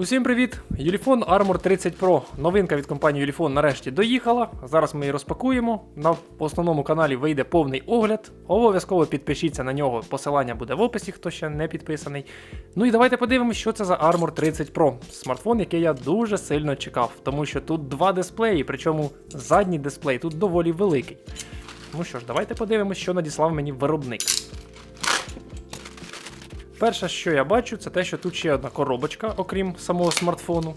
Усім привіт! Юліфон Armor 30 Pro. Новинка від компанії Юліфон нарешті доїхала. Зараз ми її розпакуємо. На основному каналі вийде повний огляд. Обов'язково підпишіться на нього. Посилання буде в описі, хто ще не підписаний. Ну і давайте подивимося, що це за Armor 30 Pro. Смартфон, який я дуже сильно чекав, тому що тут два дисплеї, причому задній дисплей тут доволі великий. Ну що ж, давайте подивимося, що надіслав мені виробник. Перше, що я бачу, це те, що тут ще одна коробочка, окрім самого смартфону.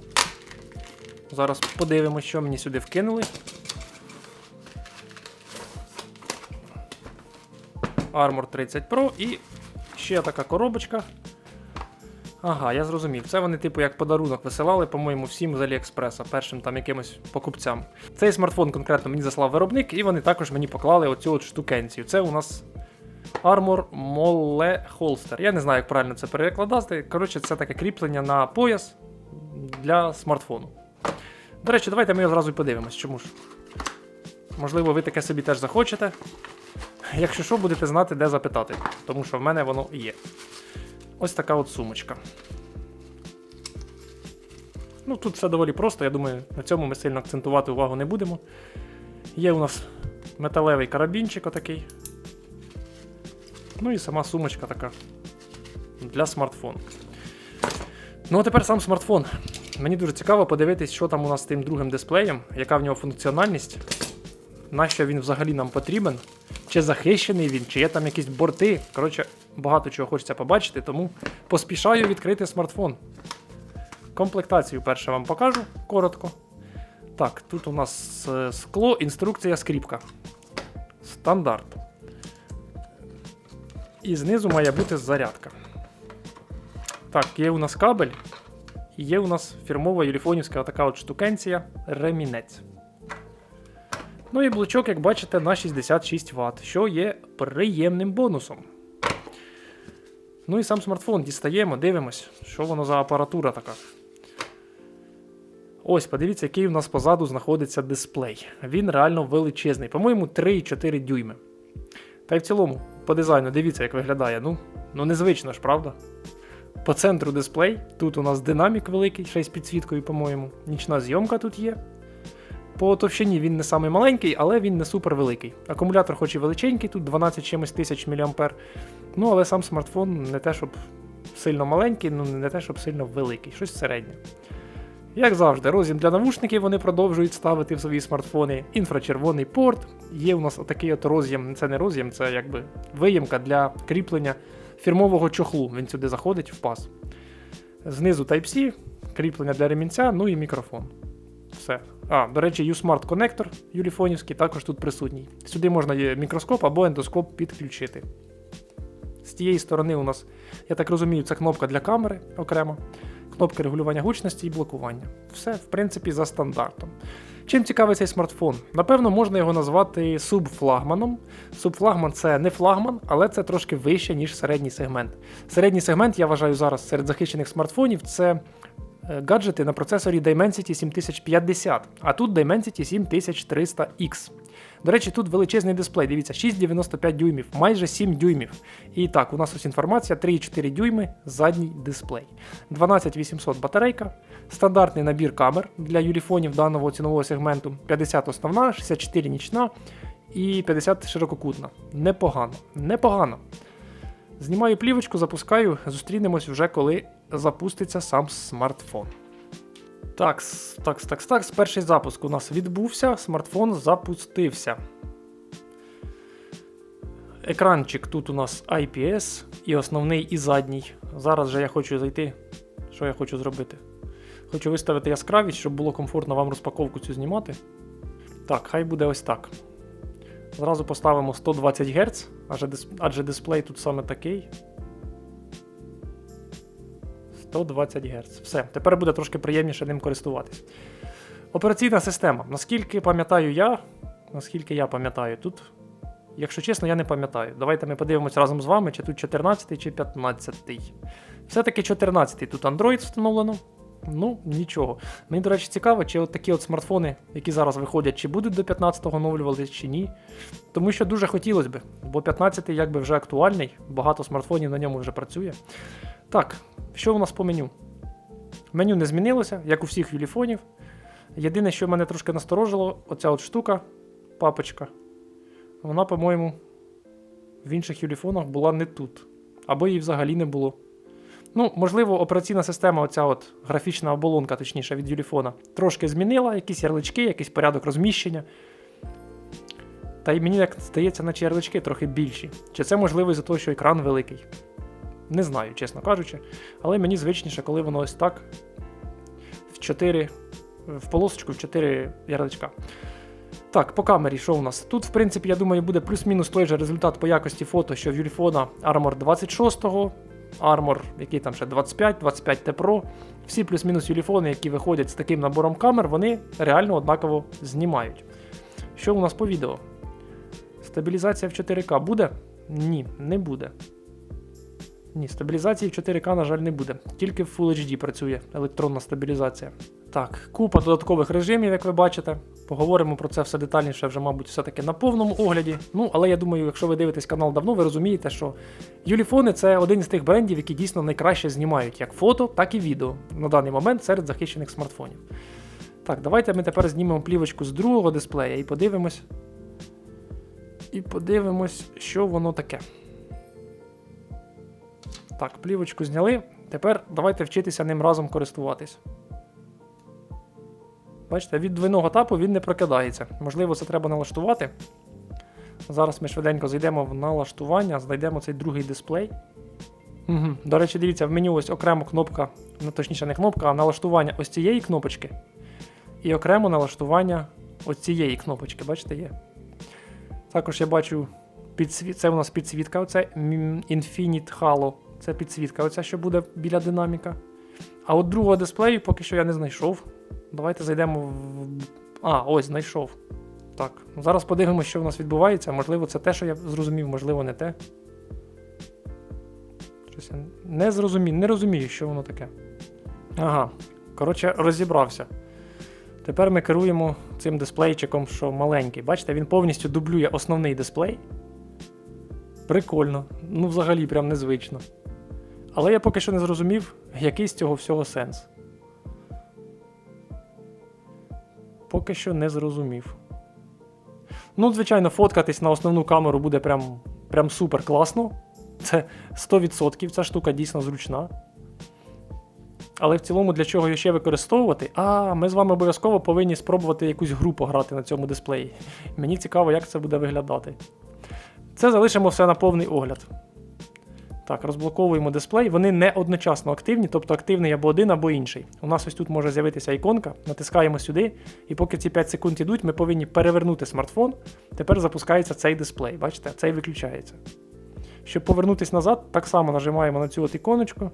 Зараз подивимося, що мені сюди вкинули. Armor 30 Pro і ще така коробочка. Ага, я зрозумів. Це вони, типу, як подарунок висилали, по-моєму, всім з Аліекспреса, першим там якимось покупцям. Цей смартфон конкретно мені заслав виробник, і вони також мені поклали оцю от штукенцію. Це у нас Armor Mole Holster. Я не знаю, як правильно це перекладати. Коротше, це таке кріплення на пояс для смартфону. До речі, давайте ми його зразу подивимось. Чому ж? Можливо, ви таке собі теж захочете. Якщо що, будете знати, де запитати, тому що в мене воно є. Ось така от сумочка. Ну, тут все доволі просто, я думаю, на цьому ми сильно акцентувати увагу не будемо. Є у нас металевий карабінчик отакий. Ну і сама сумочка така для смартфону. Ну, а тепер сам смартфон. Мені дуже цікаво подивитись, що там у нас з тим другим дисплеєм, яка в нього функціональність, нащо він взагалі нам потрібен, чи захищений він, чи є там якісь борти. Коротше, багато чого хочеться побачити, тому поспішаю відкрити смартфон. Комплектацію перше вам покажу коротко. Так, тут у нас е, скло, інструкція, скріпка. Стандарт. І знизу має бути зарядка. Так, є у нас кабель. І є у нас фірмова юліфонівська така от штукенція ремінець. Ну і блочок, як бачите, на 66 Вт, що є приємним бонусом. Ну і сам смартфон дістаємо, дивимось, що воно за апаратура така. Ось, подивіться, який у нас позаду знаходиться дисплей. Він реально величезний. По-моєму, 3,4 дюйми. Та й в цілому, по дизайну, дивіться, як виглядає. Ну, ну незвично ж, правда? По центру дисплей. Тут у нас динамік великий, ще й з підсвіткою, по-моєму. Нічна зйомка тут є. По товщині він не самий маленький, але він не супер великий. Акумулятор, хоч і величенький, тут 12 чимось тисяч мА. Ну, але сам смартфон не те, щоб сильно маленький, ну не те, щоб сильно великий, щось середнє. Як завжди, роз'єм для навушників вони продовжують ставити в свої смартфони. Інфрачервоний порт. Є у нас отакий от роз'єм, це не роз'єм, це якби виємка для кріплення фірмового чохлу. Він сюди заходить в паз. Знизу Type-C, кріплення для ремінця, ну і мікрофон. Все. А, до речі, U-Smart коннектор юліфонівський також тут присутній. Сюди можна мікроскоп або ендоскоп підключити. З тієї сторони у нас, я так розумію, це кнопка для камери окремо кнопки регулювання гучності і блокування. Все, в принципі, за стандартом. Чим цікавий цей смартфон? Напевно, можна його назвати субфлагманом. Субфлагман це не флагман, але це трошки вище, ніж середній сегмент. Середній сегмент, я вважаю, зараз серед захищених смартфонів це е, гаджети на процесорі Dimensity 7050, а тут Dimensity 7300X. До речі, тут величезний дисплей, дивіться, 6,95 дюймів, майже 7 дюймів. І так, у нас ось інформація: 3,4 дюйми, задній дисплей. 12800 батарейка, стандартний набір камер для юліфонів даного цінового сегменту, 50 основна, 64 нічна і 50 ширококутна. Непогано, непогано. Знімаю плівочку, запускаю, зустрінемось вже коли запуститься сам смартфон. Так, так, так, так, перший запуск у нас відбувся, смартфон запустився. Екранчик тут у нас IPS і основний, і задній. Зараз же я хочу зайти. Що я хочу зробити? Хочу виставити яскравість, щоб було комфортно вам розпаковку цю знімати. Так, хай буде ось так. Зразу поставимо 120 Гц, адже дисплей тут саме такий. 120 Гц. Все, тепер буде трошки приємніше ним користуватись. Операційна система. Наскільки пам'ятаю я, наскільки я пам'ятаю, тут, якщо чесно, я не пам'ятаю. Давайте ми подивимося разом з вами, чи тут 14 чи 15. Все-таки 14 тут Android встановлено. Ну, нічого. Мені, до речі, цікаво, чи от такі от смартфони, які зараз виходять, чи будуть до 15-го оновлюватися, чи ні. Тому що дуже хотілося б, бо 15-й якби вже актуальний, багато смартфонів на ньому вже працює. Так, що у нас по меню? Меню не змінилося, як у всіх юліфонів. Єдине, що мене трошки насторожило, оця от штука, папочка. Вона, по-моєму, в інших юліфонах була не тут. Або її взагалі не було. Ну, можливо, операційна система, оця от графічна оболонка, точніше, від юліфона, трошки змінила, якісь ярлички, якийсь порядок розміщення. Та й мені як здається, наче ярлички трохи більші. Чи це можливо із-за того, що екран великий? Не знаю, чесно кажучи. Але мені звичніше, коли воно ось так в 4, в полосочку в 4 ярличка. Так, по камері, що у нас? Тут, в принципі, я думаю, буде плюс-мінус той же результат по якості фото, що в Юліфона Armor 26-го, Armor, який там ще 25, 25 T Pro. Всі плюс-мінус юліфони, які виходять з таким набором камер, вони реально однаково знімають. Що у нас по відео? Стабілізація в 4К буде? Ні, не буде. Ні, стабілізації в 4К, на жаль, не буде. Тільки в Full HD працює електронна стабілізація. Так, купа додаткових режимів, як ви бачите. Поговоримо про це все детальніше, вже, мабуть, все-таки на повному огляді. Ну, але я думаю, якщо ви дивитесь канал давно, ви розумієте, що Юліфони це один з тих брендів, які дійсно найкраще знімають як фото, так і відео на даний момент серед захищених смартфонів. Так, давайте ми тепер знімемо плівочку з другого дисплея і подивимось. І подивимось, що воно таке. Так, плівочку зняли. Тепер давайте вчитися ним разом користуватись. Бачите, від двойного тапу він не прокидається. Можливо, це треба налаштувати. Зараз ми швиденько зайдемо в налаштування, знайдемо цей другий дисплей. Угу. До речі, дивіться, в меню ось окремо кнопка, ну точніше, не кнопка, а налаштування ось цієї кнопочки. І окремо налаштування ось цієї кнопочки, бачите, є. Також я бачу підсвіт... це у нас підсвітка, оце Infinite Halo. Це підсвітка, оця, що буде біля динаміка. А от другого дисплею поки що я не знайшов. Давайте зайдемо в. А, ось знайшов. Так, ну зараз подивимося, що в нас відбувається. Можливо, це те, що я зрозумів, можливо, не те. Щось я не зрозумів, не розумію, що воно таке. Ага. Коротше, розібрався. Тепер ми керуємо цим дисплейчиком, що маленький. Бачите, він повністю дублює основний дисплей. Прикольно. Ну, взагалі, прям незвично. Але я поки що не зрозумів, який з цього всього сенс. Поки що не зрозумів. Ну, звичайно, фоткатись на основну камеру буде прям, прям супер класно. Це 100%, ця штука дійсно зручна. Але в цілому для чого її ще використовувати? А, ми з вами обов'язково повинні спробувати якусь гру пограти на цьому дисплеї. Мені цікаво, як це буде виглядати. Це залишимо все на повний огляд. Так, розблоковуємо дисплей. Вони не одночасно активні, тобто активний або один, або інший. У нас ось тут може з'явитися іконка, натискаємо сюди, і поки ці 5 секунд йдуть, ми повинні перевернути смартфон. Тепер запускається цей дисплей. Бачите, цей виключається. Щоб повернутися назад, так само нажимаємо на цю от іконочку.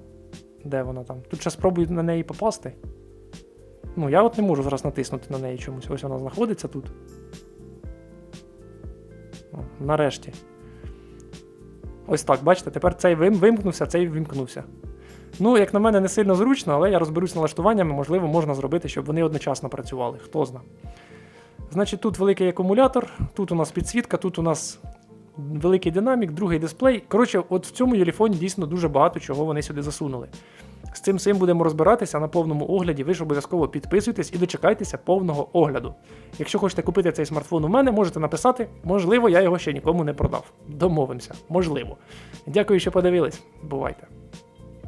Де вона там? Тут ще спробую на неї попасти. Ну, я от не можу зараз натиснути на неї чомусь. Ось вона знаходиться тут. О, нарешті. Ось так, бачите, тепер цей вимкнувся, цей вимкнувся. Ну, як на мене, не сильно зручно, але я розберусь налаштуваннями, можливо, можна зробити, щоб вони одночасно працювали. Хто зна. Значить, тут великий акумулятор, тут у нас підсвітка, тут у нас великий динамік, другий дисплей. Коротше, от в цьому юліфоні дійсно дуже багато чого вони сюди засунули. З цим всім будемо розбиратися на повному огляді. Ви ж обов'язково підписуйтесь і дочекайтеся повного огляду. Якщо хочете купити цей смартфон у мене, можете написати. Можливо, я його ще нікому не продав. Домовимося. Можливо. Дякую, що подивились. Бувайте.